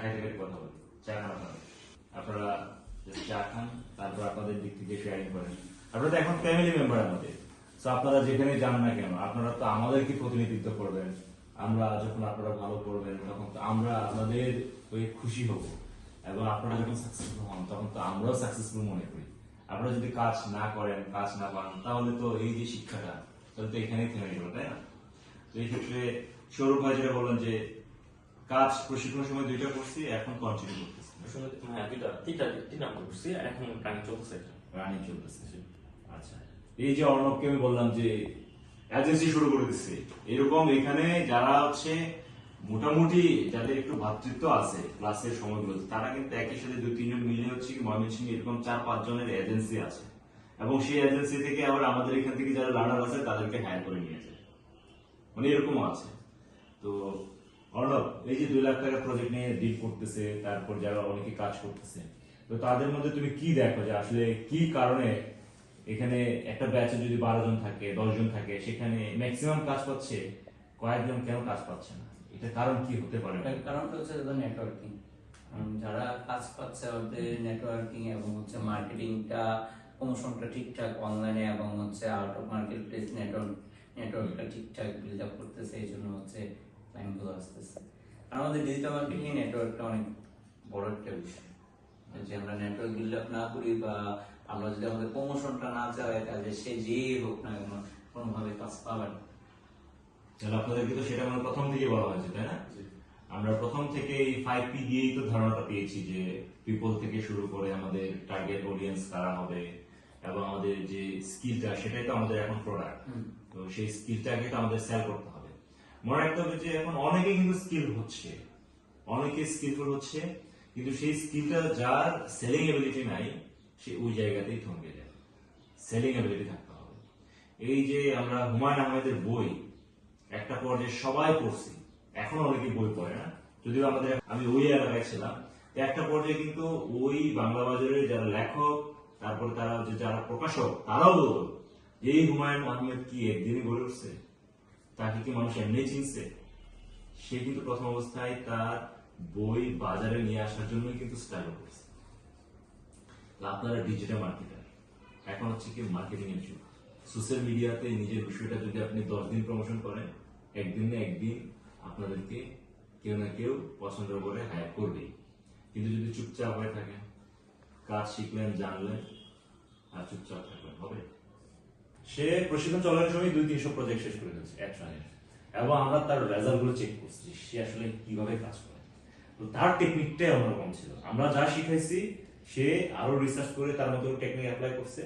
খাইতে খাইতে কথা বলি, চা খান আপনারা আপনারা চা খান, তারপর আপনাদের দিক থেকে শেয়ারিং করেন আপনারা তো এখন ফ্যামিলি মেম্বার আমাদের। তো আপনারা যেখানে যান না কেন, আপনারা তো আমাদেরকে প্রতিনিধিত্ব করবেন। আমরা যখন আপনারা ভালো করবেন, তখন তো আমরা আপনাদের ওই খুশি হব। এবং আপনারা যখন সাকসেসফুল হন, তখন তো আমরাও সাকসেসফুল মনে করি। আপনারা যদি কাজ না করেন, কাজ না পান, তাহলে তো এই যে শিক্ষাটা, তাহলে তো এখানেই থেমে গেল তাই না? তো এই ক্ষেত্রে সৌরভ ভাই যেটা বললেন যে কাজ প্রশিক্ষণের সময় দুইটা করছি এখন কন্টিনিউ করতেছি। হ্যাঁ দুইটা তিনটা তিন নাম্বার করছি এখন চলছে এটা। রানিং চলতেছে আচ্ছা। এই যে অর্ণবকে আমি বললাম যে এজেন্সি শুরু করে দিচ্ছে এরকম এখানে যারা হচ্ছে মোটামুটি যাদের একটু ভাতৃত্ব আছে ক্লাসের সময়গুলোতে তারা কিন্তু একই সাথে দুই তিনজন মিলে হচ্ছে কি ময়মনসিংহ এরকম চার পাঁচ জনের এজেন্সি আছে। এবং সেই এজেন্সি থেকে আবার আমাদের এখান থেকে যারা লার্নার আছে তাদেরকে হায়ার করে নিয়ে যায়। মানে এরকমও আছে। তো অর্ণব, এই যে দুই লাখ টাকা প্রজেক্ট নিয়ে ডিল করতেছে, তারপর যারা অনেকে কাজ করতেছে, তো তাদের মধ্যে তুমি কি দেখো যে আসলে কি কারণে এখানে একটা ব্যাচে যদি বারো জন থাকে, দশ জন থাকে, সেখানে ম্যাক্সিমাম কাজ পাচ্ছে, কয়েকজন কেন কাজ পাচ্ছে না? এটা কারণ কি হতে পারে? কারণটা হচ্ছে নেটওয়ার্কিং যারা কাজ পাচ্ছে ওদের নেটওয়ার্কিং এবং হচ্ছে মার্কেটিংটা প্রমোশনটা ঠিকঠাক অনলাইনে এবং হচ্ছে out of market place network নেটওয়ার্কটা ঠিকঠাক বিল্ড আপ করতেছে, এই জন্য হচ্ছে ক্লায়েন্টগুলো আসতেছে আর আমাদের ডিজিটাল মার্কেটিং নেটওয়ার্কটা অনেক বড় একটা বিষয়। যে আমরা নেটওয়ার্ক বিল্ড আপ না করি বা আমরা যদি আমাদের প্রমোশনটা না চালাই তাহলে সে যেই হোক না কেন কোনোভাবে কাজ পাবে না। তাহলে আপনাদেরকে তো সেটা মানে প্রথম থেকে বলা হয়েছে তাই না? আমরা প্রথম থেকে এই ফাইভ পি দিয়েই তো ধারণাটা পেয়েছি যে পিপল থেকে শুরু করে আমাদের টার্গেট অডিয়েন্স কারা হবে এবং আমাদের যে স্কিলটা সেটাই তো আমাদের এখন প্রোডাক্ট তো সেই স্কিলটাকে তো আমাদের সেল করতে হবে। মনে রাখতে হবে যে এখন অনেকে কিন্তু স্কিল হচ্ছে। অনেকে স্কিলফুল হচ্ছে, কিন্তু সেই স্কিলটা যার সেলিং এবিলিটি নাই, সে ওই জায়গাতেই থমকে যায়। সেলিং এবিলিটি থাকতে হবে। এই যে আমরা হুমায়ুন আহমেদের বই, একটা পর্যায়ে সবাই পড়ছি, এখন অনেকে বই পড়ে না, যদিও আমাদের, আমি ওই এলাকায় ছিলাম একটা পর্যায়ে কিন্তু ওই বাংলা বাজারের যারা লেখক, তারপরে তারা যারা প্রকাশক, তারাও বলতো যে এই হুমায়ুন আহমেদ কি একদিনই গড়ে উঠছে? তাকে কি মানুষ এমনি চিনছে? সে কিন্তু প্রথম অবস্থায় তার বই বাজারে নিয়ে আসার জন্যই কিন্তু স্ট্রাগল করছে। আপনারা ডিজিটাল মার্কেটার এখন হচ্ছে কি মার্কেটিং এর যুগ। সোশ্যাল মিডিয়াতে নিজের বিষয়টা যদি আপনি দশ দিন প্রমোশন করেন, একদিন না একদিন আপনাদেরকে কেউ না কেউ পছন্দ করে হায়ার করবেই। কিন্তু যদি চুপচাপ হয়ে থাকেন, কাজ শিখলেন, জানলেন, আর চুপচাপ থাকবেন, হবে? সে প্রশিক্ষণ চলার সময় দুই, তিনশো প্রজেক্ট শেষ করে দিয়েছে একসঙ্গে এবং আমরা তার রেজাল্টগুলো চেক করছি সে আসলে কীভাবে কাজ করে। তো তার টেকনিকটাই অন্যরকম ছিল। আমরা যা শিখাইছি, সে আরও রিসার্চ করে তার মতো টেকনিক অ্যাপ্লাই করছে।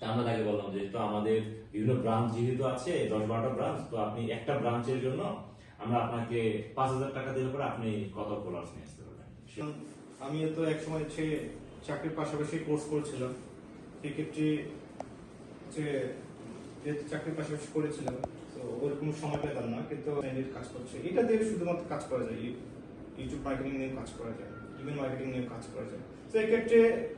তা আমরা তাকে বললাম যে, তো আমাদের বিভিন্ন ব্রাঞ্চ যেহেতু আছে, দশ, বারোটা ব্রাঞ্চ তো আপনি একটা ব্রাঞ্চের জন্য আমরা আপনাকে পাঁচ হাজার টাকা দিলে পরে আপনি কত ফলোয়ার্স নিয়ে আসতে পারবেন? সে- আমি তো এক সময় হচ্ছে চাকরির পাশাপাশি কোর্স করেছিলাম। সেক্ষেত্রে যে যেহেতু চাকরির পাশাপাশি করেছিলাম, তো ওরকম সময় পেতাম না, কিন্তু এর কাজ করছে। এটা দিয়ে শুধুমাত্র কাজ করা যায়, ইউ- ইউটিউব মার্কেটিং নিয়ে কাজ করা যায় ইমেল মার্কেটিং নিয়ে কাজ করা যায়। তো এক্ষেত্রে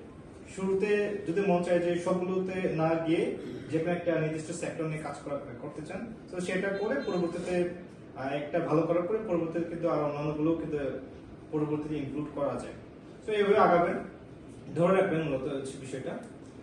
শুরুতে যদি মন চায় যে সবগুলোতে না গিয়ে যে কোনো একটা নির্দিষ্ট সেক্টর নিয়ে কাজ করা করতে চান, তো সেটা করে পরবর্তীতে একটা ভালো করার পরে পরবর্তীতে কিন্তু আর অন্যান্যগুলো কিন্তু পরবর্তীতে ইনক্লুড করা যায়। তো এইভাবে আগাবেন, ধরে রাখবেন মূলত হচ্ছে বিষয়টা।